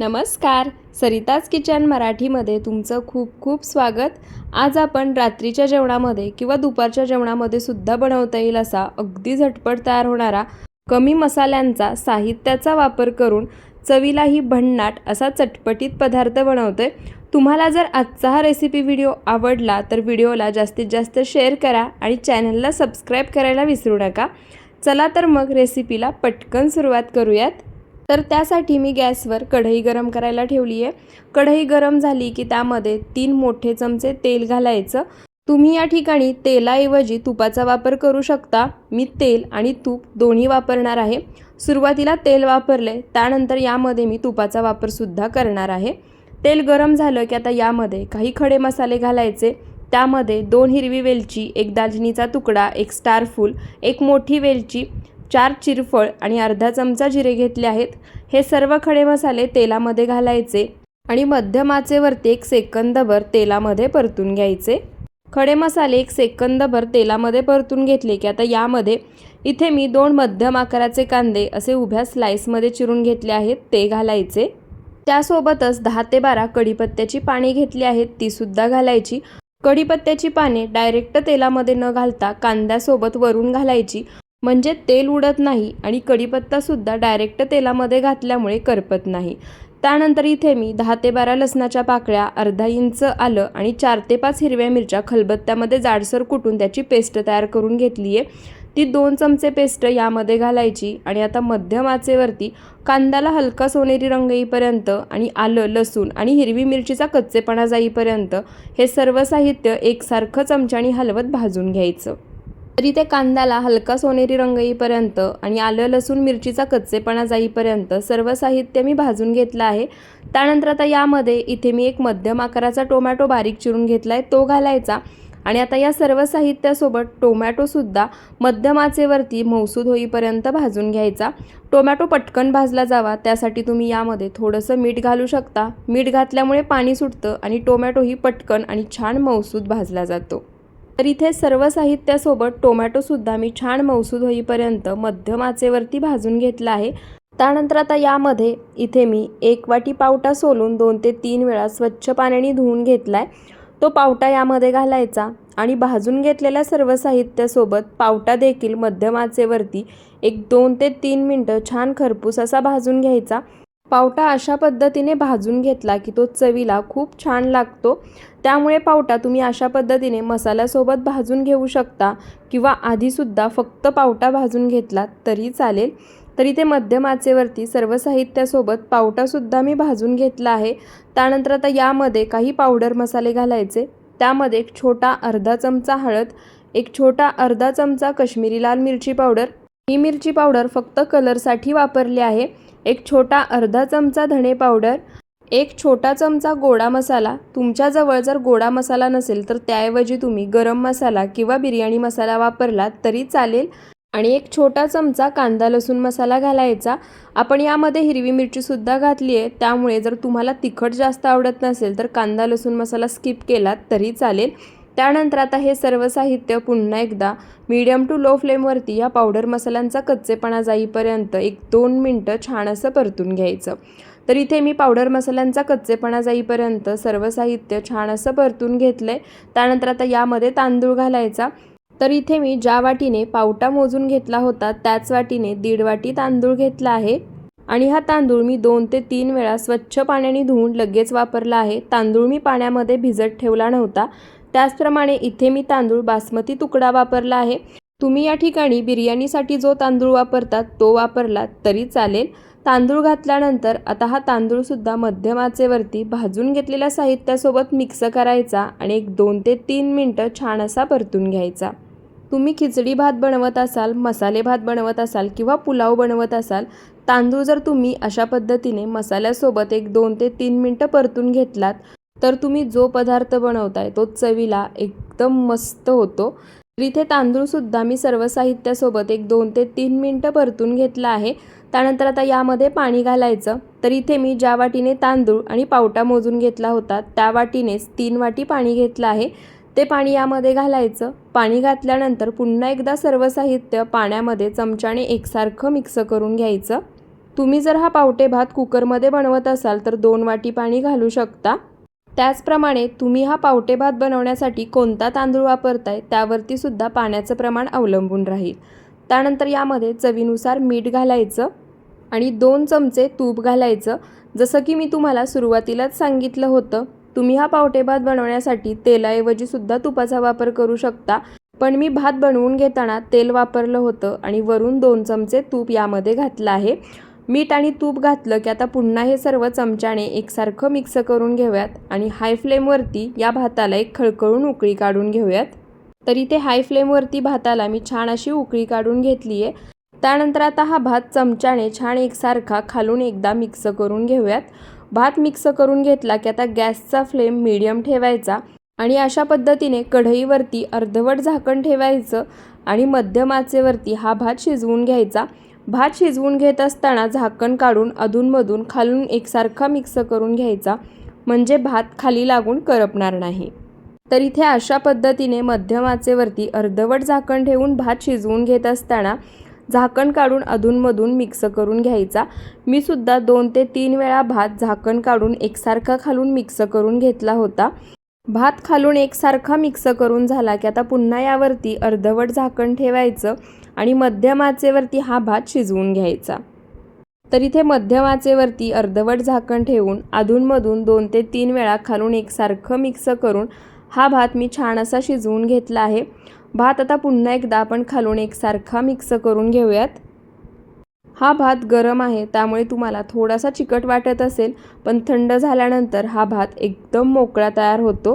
नमस्कार. सरिताज किचन मराठीमध्ये तुमचं खूप खूप स्वागत. आज आपण रात्रीच्या जेवणामध्ये किंवा दुपारच्या जेवणामध्ये सुद्धा बनवता येईल असा अगदी झटपट तयार होणारा कमी मसाल्यांचा साहित्याचा वापर करून चवीलाही भन्नाट असा चटपटीत पदार्थ बनवतोय. तुम्हाला जर आजचा हा रेसिपी व्हिडिओ आवडला तर व्हिडिओला जास्तीत जास्त शेअर करा आणि चॅनलला सबस्क्राईब करायला विसरू नका. चला तर मग रेसिपीला पटकन सुरुवात करूयात. तर त्यासाठी मी गॅसवर कढई गरम करायला ठेवली आहे कढई गरम झाली की त्यामध्ये तीन मोठे चमचे तेल घालायचं. तुम्ही या ठिकाणी तेलाऐवजी तुपाचा वापर करू शकता. मी तेल आणि तूप दोन्ही वापरणार आहे. सुरुवातीला तेल वापरले त्यानंतर यामध्ये मी तुपाचा वापरसुद्धा करणार आहे. तेल गरम झालं की आता यामध्ये काही खडे मसाले घालायचे. त्यामध्ये दोन हिरवी वेलची एक दालचिनीचा तुकडा एक स्टारफूल एक मोठी वेलची चार चिरफळ आणि अर्धा चमचा जिरे घेतले आहेत. हे सर्व खडे मसाले तेलामध्ये घालायचे आणि मध्यम आचेवरती एक सेकंदभर तेलामध्ये परतून घ्यायचे. खडे मसाले एक सेकंदभर तेलामध्ये परतून घेतले की आता यामध्ये इथे मी दोन मध्यम आकाराचे कांदे असे उभ्या स्लाइसमध्ये चिरून घेतले आहेत ते घालायचे. त्यासोबतच दहा ते बारा कढीपत्त्याची पाने घेतली आहेत तीसुद्धा घालायची. कढीपत्त्याची पाने डायरेक्ट तेलामध्ये न घालता कांद्यासोबत वरून घालायची. म्हणजे तेल उडत नाही आणि कढीपत्तासुद्धा डायरेक्ट तेलामध्ये घातल्यामुळे करपत नाही. त्यानंतर इथे मी दहा ते बारा लसणाच्या पाकळ्या अर्धा इंच आलं आणि चार ते पाच हिरव्या मिरच्या खलबत्त्यामध्ये जाडसर कुटून त्याची पेस्ट तयार करून घेतली आहे. ती दोन चमचे पेस्ट यामध्ये घालायची आणि आता मध्यम आचेवरती कांद्याला हलका सोनेरी रंग येईपर्यंत आणि आलं लसूण आणि हिरवी मिरचीचा कच्चेपणा जाईपर्यंत हे सर्व साहित्य एकसारखं चमच्याने हलवत भाजून घ्यायचं. तरी ते कांद्याला हलका सोनेरी रंग येईपर्यंत आणि आलं लसूण मिरचीचा कच्चेपणा जाईपर्यंत सर्व साहित्य मी भाजून घेतलं आहे. त्यानंतर आता यामध्ये इथे मी एक मध्यम आकाराचा टोमॅटो बारीक चिरून घेतला आहे तो घालायचा. आणि आता या सर्व साहित्यासोबत टोमॅटोसुद्धा मध्यम आचेवरती मौसूद होईपर्यंत भाजून घ्यायचा. टोमॅटो पटकन भाजला जावा त्यासाठी तुम्ही यामध्ये थोडंसं मीठ घालू शकता. मीठ घातल्यामुळे पाणी सुटतं आणि टोमॅटोही पटकन आणि छान मौसूद भाजला जातो. तर इथे सर्व साहित्यासोबत टोमॅटोसुद्धा मी छान मौसूद होईपर्यंत मध्यम आचेवरती भाजून घेतला आहे. त्यानंतर आता यामध्ये इथे मी एक वाटी पावटा सोलून दोन ते तीन वेळा स्वच्छ पाण्याने धुवून घेतला आहे तो पावटा यामध्ये घालायचा आणि भाजून घेतलेल्या सर्व साहित्यासोबत पावटा देखील मध्यम आचेवरती एक दोन ते तीन मिनटं छान खरपूस असा भाजून घ्यायचा. पावटा अशा पद्धतीने भाजून घेतला की तो चवीला खूप छान लागतो. त्यामुळे पावटा तुम्ही अशा पद्धतीने मसाल्यासोबत भाजून घेऊ शकता किंवा आधीसुद्धा फक्त पावटा भाजून घेतला तरी चालेल. तरी ते मध्यम आचेवरती सर्व साहित्यासोबत पावटासुद्धा मी भाजून घेतला आहे. त्यानंतर आता यामध्ये काही पावडर मसाले घालायचे. त्यामध्ये एक छोटा अर्धा चमचा हळद एक छोटा अर्धा चमचा कश्मीरी लाल मिरची पावडर. ही मिरची पावडर फक्त कलरसाठी वापरली आहे. एक छोटा अर्धा चमचा धणे पावडर एक छोटा चमचा गोडा मसाला. तुमच्याजवळ जर गोडा मसाला नसेल तर त्याऐवजी तुम्ही गरम मसाला किंवा बिर्याणी मसाला वापरला तरी चालेल. आणि एक छोटा चमचा कांदा लसूण मसाला घालायचा. आपण यामध्ये हिरवी मिरचीसुद्धा घातली आहे. त्यामुळे जर तुम्हाला तिखट जास्त आवडत नसेल तर कांदा लसूण मसाला स्किप केलात तरी चालेल. त्यानंतर आता हे सर्व साहित्य पुन्हा एकदा मीडियम टू लो फ्लेमवरती या पावडर मसाल्यांचा कच्चेपणा जाईपर्यंत एक दोन मिनटं छान असं परतून घ्यायचं. तर इथे मी पावडर मसाल्यांचा कच्चेपणा जाईपर्यंत सर्व साहित्य छान असं परतून घेतलं. आहे त्यानंतर आता यामध्ये तांदूळ घालायचा. तर इथे मी ज्या वाटीने पावटा मोजून घेतला होता त्याच वाटीने दीड वाटी तांदूळ घेतला आहे. आणि हा तांदूळ मी दोन ते तीन वेळा स्वच्छ पाण्याने धुवून लगेच वापरला आहे. तांदूळ मी पाण्यामध्ये भिजत ठेवला नव्हता. त्याचप्रमाणे इथे मी तांदूळ बासमती तुकडा वापरला आहे. तुम्ही या ठिकाणी बिर्याणीसाठी जो तांदूळ वापरतात तो वापरला तरी चालेल. तांदूळ घातल्यानंतर आता हा तांदूळसुद्धा मध्यम आचेवरती भाजून घेतलेल्या साहित्यासोबत मिक्स करायचा आणि एक दोन ते तीन मिनटं छान असा परतून घ्यायचा. तुम्ही खिचडी भात बनवत असाल मसाले भात बनवत असाल किंवा पुलाव बनवत असाल तांदूळ जर तुम्ही अशा पद्धतीने मसाल्यासोबत एक दोन ते तीन मिनटं परतून घेतलात तर तुम्ही जो पदार्थ बनवताय तो चवीला एकदम मस्त होतो. तर इथे तांदूळसुद्धा मी सर्व साहित्यासोबत एक दोन ते तीन मिनटं परतून घेतला आहे. त्यानंतर आता यामध्ये पाणी घालायचं. तर इथे मी ज्या वाटीने तांदूळ आणि पावटा मोजून घेतला होता त्या वाटीनेच तीन वाटी पाणी घेतलं आहे. ते पाणी यामध्ये घालायचं. पाणी घातल्यानंतर पुन्हा एकदा सर्व साहित्य पाण्यामध्ये चमच्याने एकसारखं मिक्स करून घ्यायचं. तुम्ही जर हा पावटे भात कुकरमध्ये बनवत असाल तर दोन वाटी पाणी घालू शकता. त्याचप्रमाणे तुम्ही हा पावटे भात बनवण्यासाठी कोणता तांदूळ वापरताय त्यावरती सुद्धा पाण्याचं प्रमाण अवलंबून राहील. त्यानंतर यामध्ये चवीनुसार मीठ घालायचं आणि दोन चमचे तूप घालायचं. जसं की मी तुम्हाला सुरुवातीलाच सांगितलं होतं तुम्ही हा पावटे भात बनवण्यासाठी तेलाऐवजी सुद्धा तुपाचा वापर करू शकता. पण मी भात बनवून घेताना तेल वापरलं होतं आणि वरून दोन चमचे तूप यामध्ये घातलं आहे. मीठ आणि तूप घातलं की आता पुन्हा हे सर्व चमच्याने एकसारखं मिक्स करून घेऊयात आणि हाय फ्लेमवरती या भाताला एक खळखळून उकळी काढून घेऊयात. तर इथे हाय फ्लेमवरती भाताला मी छान अशी उकळी काढून घेतली आहे. त्यानंतर आता हा भात चमच्याने छान एकसारखा खालून एकदा मिक्स करून घेऊयात. भात मिक्स करून घेतला की आता गॅसचा फ्लेम मिडियम ठेवायचा आणि अशा पद्धतीने कढईवरती अर्धवट झाकण ठेवायचं आणि मध्यम आचेवरती हा भात शिजवून घ्यायचा. भात शिजवून घेत असताना झाकण काढून अधूनमधून खालून एकसारखा मिक्स करून घ्यायचा म्हणजे भात खाली लागून करपणार नाही. तर इथे अशा पद्धतीने मध्यमाचेवरती अर्धवट झाकण ठेवून भात शिजवून घेत असताना झाकण काढून अधूनमधून मिक्स करून घ्यायचा. मी सुद्धा दोन ते तीन वेळा भात झाकण काढून एकसारखा खालून मिक्स करून घेतला होता. भात खालून एकसारखा मिक्स करून झाला की आता पुन्हा यावरती अर्धवट झाकण ठेवायचं. आणि मध्यम आचेवरती हा भात शिजवून घ्यायचा. तर इथे मध्यम आचेवरती अर्धवट झाकण ठेवून अधूनमधून दोन ते तीन वेळा खालून एकसारखं मिक्स करून हा भात मी छान असा शिजवून घेतला आहे. भात आता पुन्हा एकदा आपण खालून एकसारखा मिक्स करून घेऊयात. हा भात गरम आहे त्यामुळे तुम्हाला थोडासा चिकट वाटत असेल पण थंड झाल्यानंतर हा भात एकदम मोकळा तयार होतो.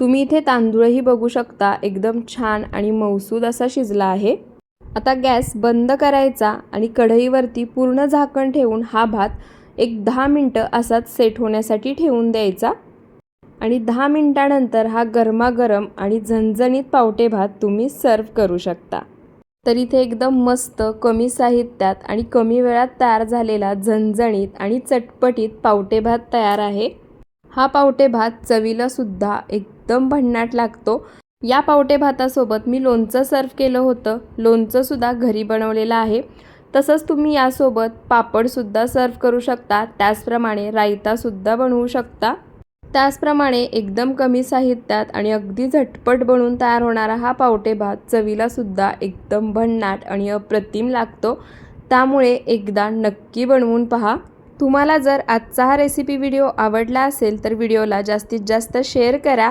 तुम्ही इथे तांदूळही बघू शकता एकदम छान आणि मौसूद असा शिजला आहे. आता गॅस बंद करायचा आणि कढईवरती पूर्ण झाकण ठेवून हा भात एक दहा मिनटं असाच सेट होण्यासाठी ठेवून द्यायचा. आणि दहा मिनटानंतर हा गरमागरम आणि झणझणीत पावटे भात तुम्ही सर्व करू शकता. तर इथे एकदम मस्त कमी साहित्यात आणि कमी वेळात तयार झालेला झणझणीत आणि चटपटीत पावटे भात तयार आहे. हा पावटे भात चवीला सुद्धा एकदम भन्नाट लागतो. या पावटे भातासोबत मी लोणचं सर्व केलं होतं. लोणचंसुद्धा घरी बनवलेलं आहे. तसंच तुम्ही यासोबत पापडसुद्धा सर्व करू शकता. त्याचप्रमाणे रायतासुद्धा बनवू शकता. त्याचप्रमाणे एकदम कमी साहित्यात आणि अगदी झटपट बनवून तयार होणारा हा पावटे भात चवीला सुद्धा एकदम भन्नाट आणि अप्रतिम लागतो. त्यामुळे एकदा नक्की बनवून पहा. तुम्हाला जर आजचा हा रेसिपी व्हिडिओ आवडला असेल तर व्हिडिओला जास्तीत जास्त शेअर करा.